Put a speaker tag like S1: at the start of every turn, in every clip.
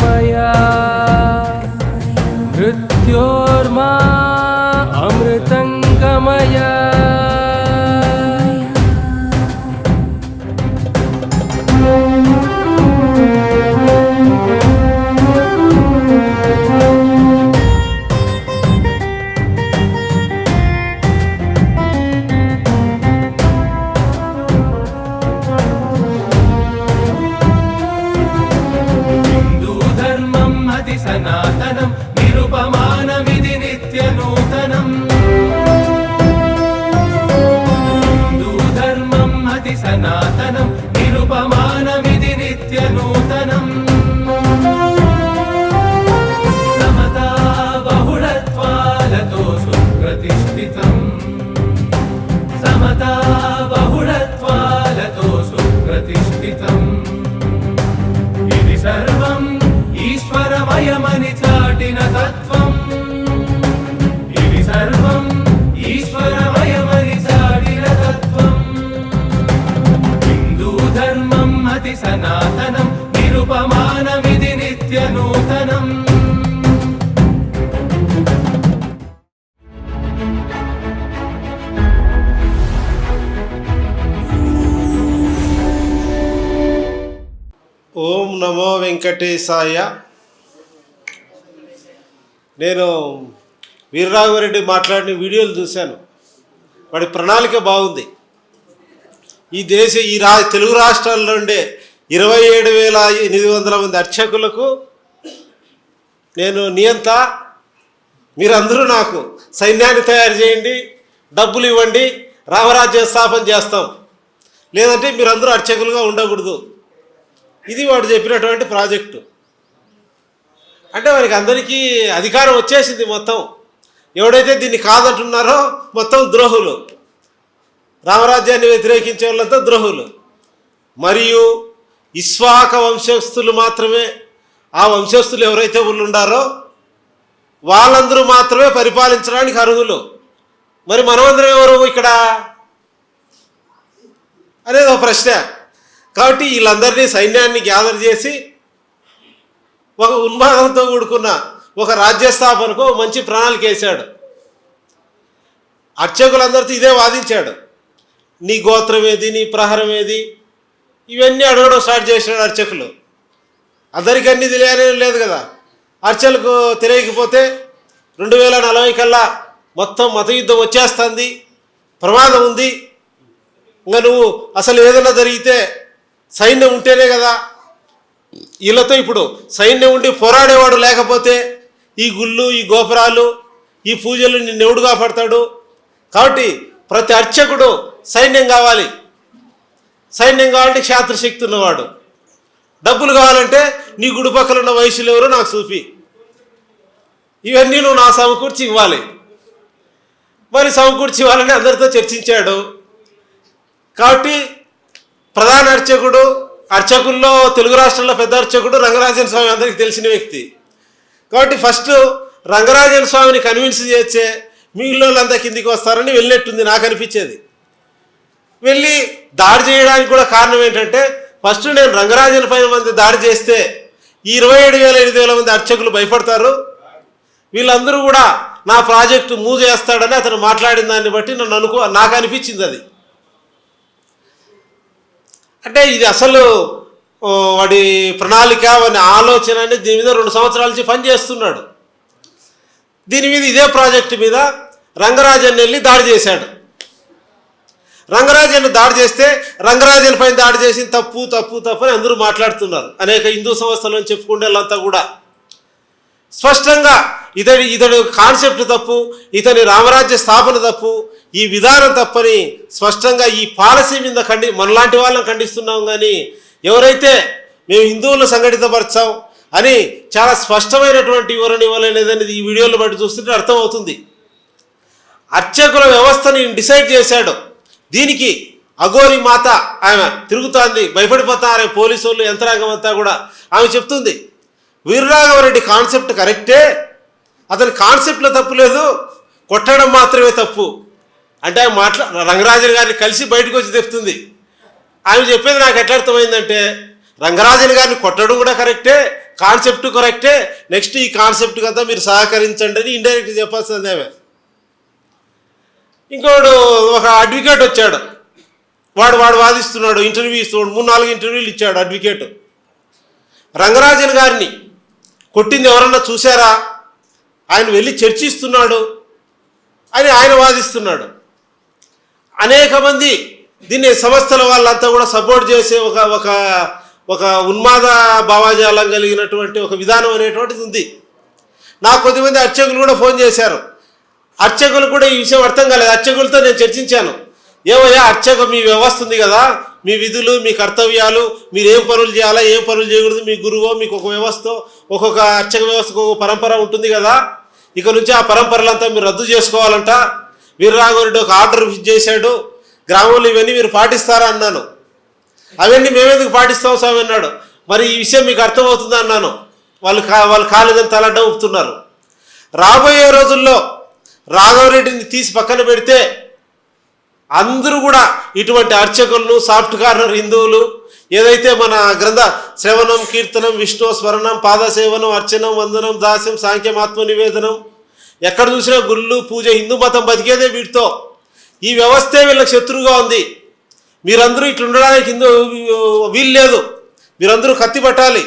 S1: मया मृत्योर्मा
S2: సుప్రతిష్ఠితం ఇది సర్వం ఈశ్వరమయమని చాటిన తత్వం. ఇది సర్వం ఈశ్వరమయమని చాటిన తత్వం. హిందూ ధర్మం అతి సనాతనం నిరుపమానమిది నిత్య నూతనం.
S3: ఓం నమో వెంకటేశాయ. నేను వీరరాఘవరెడ్డి మాట్లాడిన వీడియోలు చూశాను. వాడి ప్రణాళిక బాగుంది. ఈ దేశ ఈ రా తెలుగు రాష్ట్రాల్లో ఉండే ఇరవై ఏడు వేల ఎనిమిది వందల మంది అర్చకులకు నేను నియంత. మీరందరూ నాకు సైన్యాన్ని తయారు చేయండి డబ్బులు ఇవ్వండి రామరాజ్యం స్థాపన చేస్తాం. లేదంటే మీరందరూ అర్చకులుగా ఉండకూడదు. ఇది వాడు చెప్పినటువంటి ప్రాజెక్టు. అంటే వారికి అందరికీ అధికారం వచ్చేసింది మొత్తం. ఎవడైతే దీన్ని కాదంటున్నారో మొత్తం ద్రోహులు. రామరాజ్యాన్ని వ్యతిరేకించే వాళ్ళంతా ద్రోహులు. మరియు ఇస్వాక వంశస్థులు మాత్రమే ఆ వంశస్థులు ఎవరైతే ఉండారో వాళ్ళందరూ మాత్రమే పరిపాలించడానికి అర్హులు. మరి మనమందరం ఎవరు ఇక్కడ? అనేది ఒక ప్రశ్న. కాబట్టి వీళ్ళందరినీ సైన్యాన్ని గ్యాదర్ చేసి ఒక ఉన్మాదంతో కూడుకున్న ఒక రాజ్య స్థాపనకు మంచి ప్రణాళిక వేశాడు. అర్చకులందరితో ఇదే వాదించాడు. నీ గోత్రం ఏది? నీ ప్రహరం ఏది? ఇవన్నీ అడగడం స్టార్ట్ చేసినాడు అర్చకులు. అందరికీ అన్నీ తెలియనే లేదు కదా. అర్చకులకు తెలియకపోతే రెండు వేల నలభై కల్లా మొత్తం మత యుద్ధం వచ్చేస్తుంది. ప్రమాదం ఉంది. ఇంకా నువ్వు అసలు ఏదైనా జరిగితే సైన్యం ఉంటేనే కదా. వీళ్ళతో ఇప్పుడు సైన్యం ఉండి పోరాడేవాడు లేకపోతే ఈ గుళ్ళు ఈ గోపురాలు ఈ పూజలు నిన్నెవడు కాపాడతాడు? కాబట్టి ప్రతి అర్చకుడు సైన్యం కావాలి. సైన్యం కావాలంటే క్షేత్రశక్తి ఉన్నవాడు. డబ్బులు కావాలంటే నీ గుడి పక్కన ఉన్న వయసులు ఎవరో నాకు చూపి. ఇవన్నీ నువ్వు నా సమకూర్చి ఇవ్వాలి. మరి సమకూర్చి ఇవ్వాలని అందరితో చర్చించాడు. కాబట్టి ప్రధాన అర్చకుడు అర్చకుల్లో తెలుగు రాష్ట్రంలో పెద్ద అర్చకుడు రంగరాజన్ స్వామి అందరికీ తెలిసిన వ్యక్తి. కాబట్టి ఫస్ట్ రంగరాజన్ స్వామిని కన్విన్స్ చేస్తే మిగిలిన వాళ్ళంతా కిందికి వస్తారని వెళ్ళినట్టుంది నాకు అనిపించేది. వెళ్ళి దాడి చేయడానికి కూడా కారణం ఏంటంటే ఫస్ట్ నేను రంగరాజన్ పైన మంది దాడి చేస్తే ఈ ఇరవై ఏడు వేల ఎనిమిది వేల మంది అర్చకులు భయపడతారు. వీళ్ళందరూ కూడా నా ప్రాజెక్టు మూవ్ చేస్తాడని అతను మాట్లాడిన దాన్ని బట్టి నన్ను అనుకో నాకు అనిపించింది అది. అంటే ఇది అసలు వాడి ప్రణాళిక వాడి ఆలోచన అనేది దీని మీద రెండు సంవత్సరాల నుంచి పని చేస్తున్నాడు. దీని మీద ఇదే ప్రాజెక్టు మీద రంగరాజన్ వెళ్ళి దాడి చేశాడు. రంగరాజన్ దాడి చేస్తే రంగరాజన్ పైన దాడి చేసిన తప్పు తప్పు తప్పు అని అందరూ మాట్లాడుతున్నారు. అనేక హిందూ సంస్థలను చెప్పుకునే వాళ్ళంతా కూడా. స్పష్టంగా ఇతడి ఇతడు కాన్సెప్ట్ తప్పు ఇతని రామరాజ్య స్థాపన తప్పు ఈ విధానం తప్పని స్పష్టంగా ఈ పాలసీ మీద ఖండి మనలాంటి వాళ్ళని ఖండిస్తున్నాం కానీ ఎవరైతే మేము హిందువులను సంఘటితపరచాం అని చాలా స్పష్టమైనటువంటి వివరణ ఇవ్వలేదనేది ఈ వీడియోలో బట్టి చూస్తుంటే అర్థమవుతుంది. అర్చకుల వ్యవస్థని డిసైడ్ చేశాడు. దీనికి అఘోరి మాత ఆమె తిరుగుతోంది భయపడిపోతారే పోలీసు వాళ్ళు యంత్రాంగం అంతా కూడా ఆమె చెప్తుంది. వీరరాఘవరెడ్డి కాన్సెప్ట్ కరెక్టే అతని కాన్సెప్ట్లో తప్పు లేదు కొట్టడం మాత్రమే తప్పు. అంటే ఆమె మాట్లా రంగరాజన్ గారిని కలిసి బయటకు వచ్చి చెప్తుంది ఆమె చెప్పేది నాకు ఎట్లా అర్థమైందంటే రంగరాజన్ గారిని కొట్టడం కూడా కరెక్టే కాన్సెప్ట్ కరెక్టే నెక్స్ట్ ఈ కాన్సెప్ట్ కదా మీరు సహకరించండి అని ఇండైరెక్ట్ చెప్పాల్సింది ఆమె. ఇంకోడు ఒక అడ్వకేట్ వచ్చాడు. వాడు వాడు వాదిస్తున్నాడు ఇంటర్వ్యూ ఇస్తున్నాడు మూడు నాలుగు ఇంటర్వ్యూలు ఇచ్చాడు అడ్వకేట్. రంగరాజన్ గారిని కొట్టింది ఎవరన్నా చూసారా ఆయన వెళ్ళి చర్చిస్తున్నాడు. అని ఆయన వాదిస్తున్నాడు. అనేక మంది దీన్ని సంస్థల వాళ్ళంతా కూడా సపోర్ట్ చేసే ఒక ఒక ఒక ఉన్మాద భావాజాలం కలిగినటువంటి ఒక విధానం అనేటువంటిది ఉంది. నాకు కొద్దిమంది అర్చకులు కూడా ఫోన్ చేశారు. అర్చకులు కూడా ఈ విషయం అర్థం కాలేదు. అర్చకులతో నేను చర్చించాను. ఏమయ్యా అర్చక మీ వ్యవస్థ ఉంది కదా మీ విధులు మీ కర్తవ్యాలు మీరు ఏం పనులు చేయాలా ఏం పనులు చేయకూడదు మీ గురువో మీకు ఒక వ్యవస్థ ఒక్కొక్క అర్చక వ్యవస్థకు ఒక పరంపర ఉంటుంది కదా ఇక నుంచి ఆ పరంపరలంతా మీరు రద్దు చేసుకోవాలంట. వీరరాఘవరెడ్డి ఒక ఆర్డర్ చేశాడు. గ్రామంలో ఇవన్నీ మీరు పాటిస్తారా అన్నాను. అవన్నీ మేమెందుకు పాటిస్తాం స్వామి అన్నాడు. మరి ఈ విషయం మీకు అర్థమవుతుందా అన్నాను. వాళ్ళు కా వాళ్ళు కాలేదని తలడ్డ ఊపుతున్నారు. రాబోయే రోజుల్లో రాఘవరెడ్డిని తీసి పక్కన పెడితే అందరూ కూడా ఇటువంటి అర్చకులను సాఫ్ట్ కార్నర్ హిందువులు ఏదైతే మన గ్రంథ శ్రవణం కీర్తనం విష్ణు స్మరణం పాదసేవనం అర్చనం వందనం దాస్యం సాంఖ్యం ఆత్మ నివేదనం ఎక్కడ చూసినా గుళ్ళు పూజ హిందూ మతం బతికేదే వీటితో. ఈ వ్యవస్థే వీళ్ళకి శత్రువుగా ఉంది. మీరందరూ ఇట్లా ఉండడానికి హిందూ వీలు లేదు. మీరందరూ కత్తి పట్టాలి.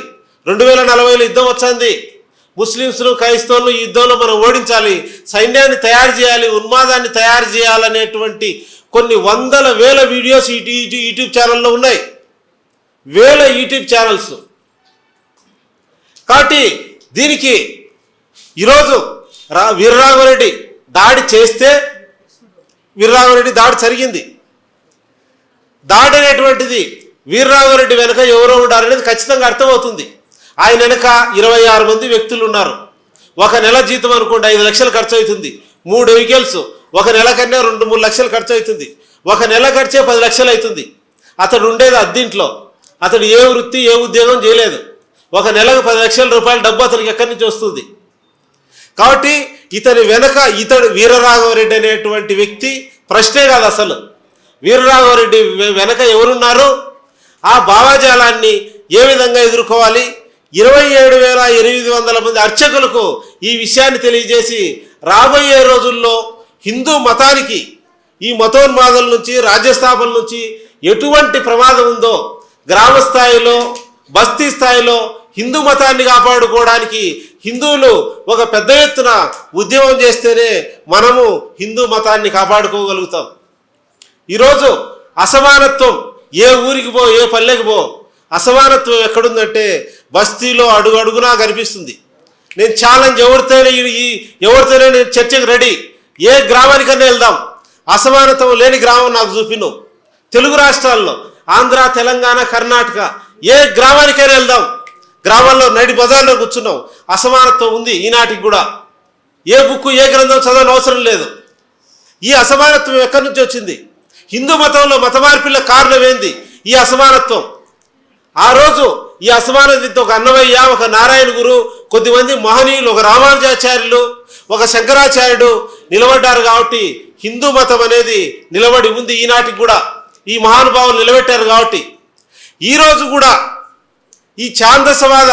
S3: రెండు వేల నలభైలో యుద్ధం వచ్చింది. ముస్లింస్ను క్రైస్తవులను ఈ యుద్ధంలో మనం ఓడించాలి. సైన్యాన్ని తయారు చేయాలి ఉన్మాదాన్ని తయారు చేయాలనేటువంటి కొన్ని వందల వేల వీడియోస్ ఈ- యూట్యూబ్ ఛానల్లో ఉన్నాయి. వేల యూట్యూబ్ ఛానల్స్. కాబట్టి దీనికి ఈరోజు రా వీరరాఘవరెడ్డి దాడి చేస్తే వీరరాఘవరెడ్డి దాడి జరిగింది. దాడి అనేటువంటిది వీరరాఘవరెడ్డి వెనుక ఎవరో ఉండాలనేది ఖచ్చితంగా అర్థమవుతుంది. ఆయన వెనుక ఇరవై ఆరు మంది వ్యక్తులు ఉన్నారు. ఒక నెల జీతం అనుకోండి ఐదు లక్షలు ఖర్చు అవుతుంది మూడు వెహికల్స్ ఒక నెల కన్నా రెండు మూడు లక్షలు ఖర్చు అవుతుంది ఒక నెల ఖర్చే పది లక్షలు అవుతుంది. అతడు ఉండేది అద్దీంట్లో అతడు ఏ వృత్తి ఏ ఉద్యోగం చేయలేదు. ఒక నెలకు పది లక్షల రూపాయల డబ్బు అతనికి ఎక్కడి నుంచి వస్తుంది? కాబట్టి ఇతని వెనక ఇతడు వీరరాఘవరెడ్డి అనేటువంటి వ్యక్తి ప్రశ్నే కాదు అసలు. వీరరాఘవరెడ్డి వెనక ఎవరున్నారు? ఆ భావాజాలాన్ని ఏ విధంగా ఎదుర్కోవాలి? ఇరవై ఏడు వేల ఎనిమిది వందల మంది అర్చకులకు ఈ విషయాన్ని తెలియజేసి రాబోయే రోజుల్లో హిందూ మతానికి ఈ మతోన్మాదుల నుంచి రాజ్యస్థాపన నుంచి ఎటువంటి ప్రమాదం ఉందో గ్రామ స్థాయిలో బస్తీ స్థాయిలో హిందూ మతాన్ని కాపాడుకోవడానికి హిందువులు ఒక పెద్ద ఎత్తున ఉద్యమం చేస్తేనే మనము హిందూ మతాన్ని కాపాడుకోగలుగుతాం. ఈరోజు అసమానత్వం ఏ ఊరికి పో ఏ పల్లెకి పో అసమానత్వం ఎక్కడుందంటే బస్తీలో అడుగు అడుగునా కనిపిస్తుంది. నేను ఛాలెంజ్ ఎవరితోనే ఈ- ఎవరితోనే నేను చర్చకు రెడీ ఏ గ్రామానికన్నా వెళ్దాం. అసమానత్వం లేని గ్రామం నాకు చూపిను. తెలుగు రాష్ట్రాల్లో ఆంధ్ర తెలంగాణ కర్ణాటక ఏ గ్రామానికైనా వెళ్దాం. గ్రామాల్లో నడి బజార్లో కూర్చున్నాం అసమానత్వం ఉంది ఈనాటికి కూడా. ఏ బుక్ ఏ గ్రంథం చదవని అవసరం లేదు. ఈ అసమానత్వం ఎక్కడి నుంచి వచ్చింది? హిందూ మతంలో మత మార్పిల్ల కారణమేంది ఈ అసమానత్వం. ఆ రోజు ఈ అసమానతతో ఒక అన్నవయ్య ఒక నారాయణ గురు కొద్దిమంది మహనీయులు ఒక రామానుజాచార్యులు ఒక శంకరాచార్యుడు నిలబడ్డారు కాబట్టి హిందూ మతం అనేది నిలబడి ఉంది ఈనాటికి కూడా. ఈ మహానుభావులు నిలబెట్టారు కాబట్టి. ఈరోజు కూడా ఈ ఛాందసవాద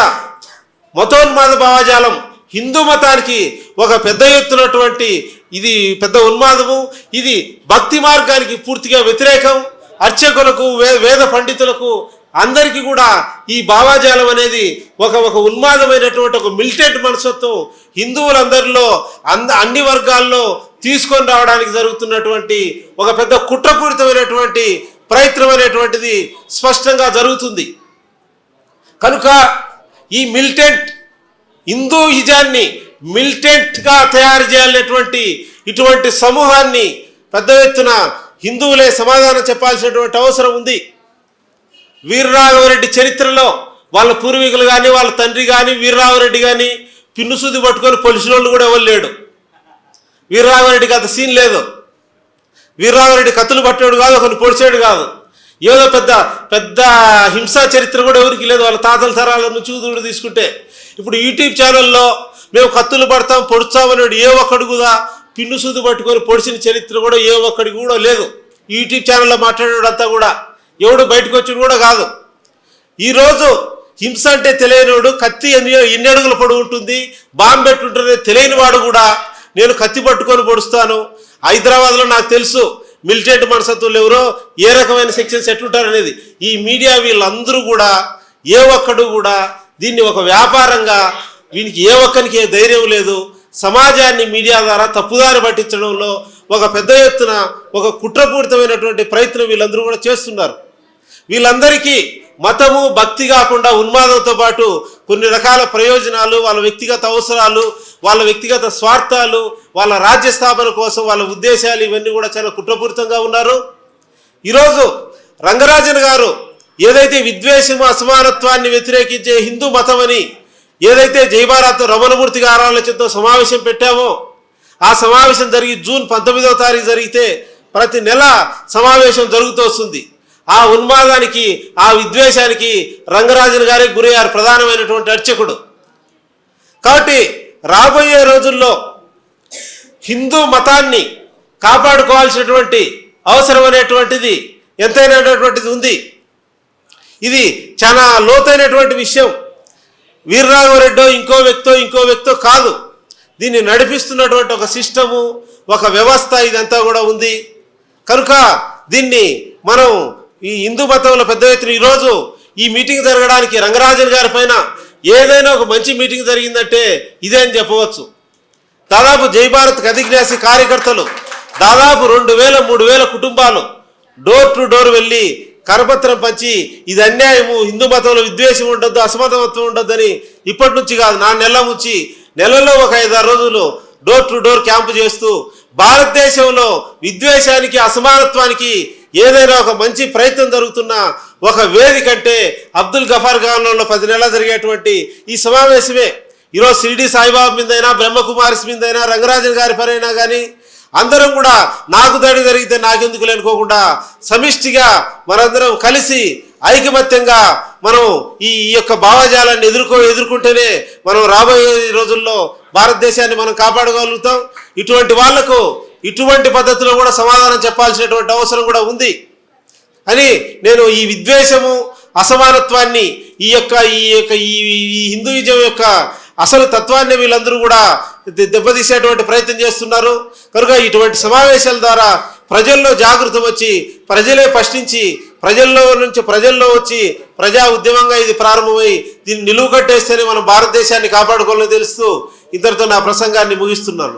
S3: మతోన్మాద భావజాలం హిందూ మతానికి ఒక పెద్ద ఎత్తునటువంటి ఇది పెద్ద ఉన్మాదము. ఇది భక్తి మార్గానికి పూర్తిగా వ్యతిరేకం. అర్చకులకు వే వేద పండితులకు అందరికీ కూడా ఈ భావాజాలం అనేది ఒక ఒక ఉన్మాదమైనటువంటి ఒక మిలిటెంట్ మనసత్వం హిందువులందరిలో అంద అన్ని వర్గాల్లో తీసుకొని రావడానికి జరుగుతున్నటువంటి ఒక పెద్ద కుట్రపూరితమైనటువంటి ప్రయత్నం అనేటువంటిది స్పష్టంగా జరుగుతుంది. కనుక ఈ మిలిటెంట్ హిందూ హిజాన్ని మిలిటెంట్గా తయారు చేయాలనేటువంటి ఇటువంటి సమూహాన్ని పెద్ద ఎత్తున హిందువులే సమాధానం చెప్పాల్సినటువంటి అవసరం ఉంది. వీరరాఘవరెడ్డి చరిత్రలో వాళ్ళ పూర్వీకులు కానీ వాళ్ళ తండ్రి కానీ వీరరాఘవరెడ్డి కానీ పిన్నుసూది పట్టుకొని పొలిసిన వాళ్ళు కూడా ఎవరు లేడు. వీరరాఘవరెడ్డికి అంత సీన్ లేదు. వీరరాఘవరెడ్డి కత్తులు పట్టాడు కాదు ఒకరిని పొడిచాడు కాదు. ఏదో పెద్ద పెద్ద హింసా చరిత్ర కూడా ఎవరికి లేదు. వాళ్ళ తాతల తరాల నుంచి చూదుడు తీసుకుంటే. ఇప్పుడు యూట్యూబ్ ఛానల్లో మేము కత్తులు పడతాం పొడుస్తామన్నాడు ఏ ఒక్కడు కూడా పిన్ను సూది పట్టుకొని పొడిచిన చరిత్ర కూడా ఏ ఒక్కడికి కూడా లేదు. యూట్యూబ్ ఛానల్లో మాట్లాడేవాడంతా కూడా ఎవడు బయటకు వచ్చి కూడా కాదు. ఈరోజు హింస అంటే తెలియనివాడు కత్తి ఎన్ని ఎన్ని అడుగులు పొడి ఉంటుంది బాంబు పెట్టుంటుంది తెలియని వాడు కూడా నేను కత్తి పట్టుకొని పొడుస్తాను. హైదరాబాద్లో నాకు తెలుసు మిలిటెంట్ మనసత్తులు ఎవరో ఏ రకమైన సెక్షన్స్ ఎట్లుంటారు అనేది ఈ మీడియా వీళ్ళందరూ కూడా ఏ ఒక్కడు కూడా దీన్ని ఒక వ్యాపారంగా వీనికి ఏ ఒక్కరికి ఏ ధైర్యం లేదు. సమాజాన్ని మీడియా ద్వారా తప్పుదారి పట్టించడంలో ఒక పెద్ద ఎత్తున ఒక కుట్రపూరితమైనటువంటి ప్రయత్నం వీళ్ళందరూ కూడా చేస్తున్నారు. వీళ్ళందరికీ మతము భక్తి కాకుండా ఉన్మాదంతో పాటు కొన్ని రకాల ప్రయోజనాలు వాళ్ళ వ్యక్తిగత అవసరాలు వాళ్ళ వ్యక్తిగత స్వార్థాలు వాళ్ళ రాజ్య స్థాపన కోసం వాళ్ళ ఉద్దేశాలు ఇవన్నీ కూడా చాలా కుట్రపూరితంగా ఉన్నారు. ఈరోజు రంగరాజన్ గారు ఏదైతే విద్వేషము అసమానత్వాన్ని వ్యతిరేకించే హిందూ మతమని ఏదైతే జయభారత్ రమణమూర్తి గారి ఆలోచనతో సమావేశం పెట్టామో ఆ సమావేశం జరిగి జూన్ పంతొమ్మిదవ తారీఖు జరిగితే ప్రతి నెల సమావేశం జరుగుతూ వస్తుంది. ఆ ఉన్మాదానికి ఆ విద్వేషానికి రంగరాజన్ గారే గురయ్యారు ప్రధానమైనటువంటి అర్చకుడు. కాబట్టి రాబోయే రోజుల్లో హిందూ మతాన్ని కాపాడుకోవాల్సినటువంటి అవసరమైనటువంటిది ఎంతైనటువంటిది ఉంది. ఇది చాలా లోతైనటువంటి విషయం. వీరరాఘవరెడ్డో ఇంకో వ్యక్తో ఇంకో వ్యక్తో కాదు. దీన్ని నడిపిస్తున్నటువంటి ఒక సిస్టము ఒక వ్యవస్థ ఇదంతా కూడా ఉంది. కనుక దీన్ని మనం ఈ హిందూ మతంలో పెద్ద ఎత్తున ఈరోజు ఈ మీటింగ్ జరగడానికి రంగరాజన్ గారి పైన ఏదైనా ఒక మంచి మీటింగ్ జరిగిందంటే ఇదే అని చెప్పవచ్చు. దాదాపు జై భారత్ కదిజ్ఞాసి కార్యకర్తలు దాదాపు రెండు వేల మూడు వేల కుటుంబాలు డోర్ టు డోర్ వెళ్ళి కరపత్రం పంచి ఇది అన్యాయము హిందూ మతంలో విద్వేషం ఉండొద్దు అసమతమత్వం ఉండొద్దని ఇప్పటి నుంచి కాదు నా నెల నుంచి నెలలో ఒక ఐదారు రోజులు డోర్ టు డోర్ క్యాంపు చేస్తూ భారతదేశంలో విద్వేషానికి అసమానత్వానికి ఏదైనా ఒక మంచి ప్రయత్నం జరుగుతున్న ఒక వేదిక అంటే అబ్దుల్ గఫార్ గవర్నంలో పది నెలలు జరిగేటువంటి ఈ సమావేశమే. ఈరోజు షిరిడి సాయిబాబా మీదైనా బ్రహ్మకుమారిస్ మీదైనా రంగరాజన్ గారి పరైనా కానీ అందరం కూడా నాకు దాడి జరిగితే నాకెందుకు లేనుకోకుండా సమిష్టిగా మనందరం కలిసి ఐకమత్యంగా మనం ఈ యొక్క భావజాలాన్ని ఎదుర్కో ఎదుర్కొంటేనే మనం రాబోయే రోజుల్లో భారతదేశాన్ని మనం కాపాడగలుగుతాం. ఇటువంటి వాళ్ళకు ఇటువంటి పద్ధతిలో కూడా సమాధానం చెప్పాల్సినటువంటి అవసరం కూడా ఉంది. అని నేను ఈ విద్వేషము అసమానత్వాన్ని ఈ యొక్క ఈ యొక్క ఈ ఈ హిందూయిజం యొక్క అసలు తత్వాన్ని వీళ్ళందరూ కూడా దెబ్బతీసేటువంటి ప్రయత్నం చేస్తున్నారు. కనుక ఇటువంటి సమావేశాల ద్వారా ప్రజల్లో జాగృతం వచ్చి ప్రజలే ప్రశ్నించి ప్రజల్లో నుంచి ప్రజల్లో వచ్చి ప్రజా ఉద్యమంగా ఇది ప్రారంభమై దీన్ని నిలువు కట్టేస్తేనే మనం భారతదేశాన్ని కాపాడుకోవాలని తెలుస్తూ ఇద్దరితో నా ప్రసంగాన్ని ముగిస్తున్నాను.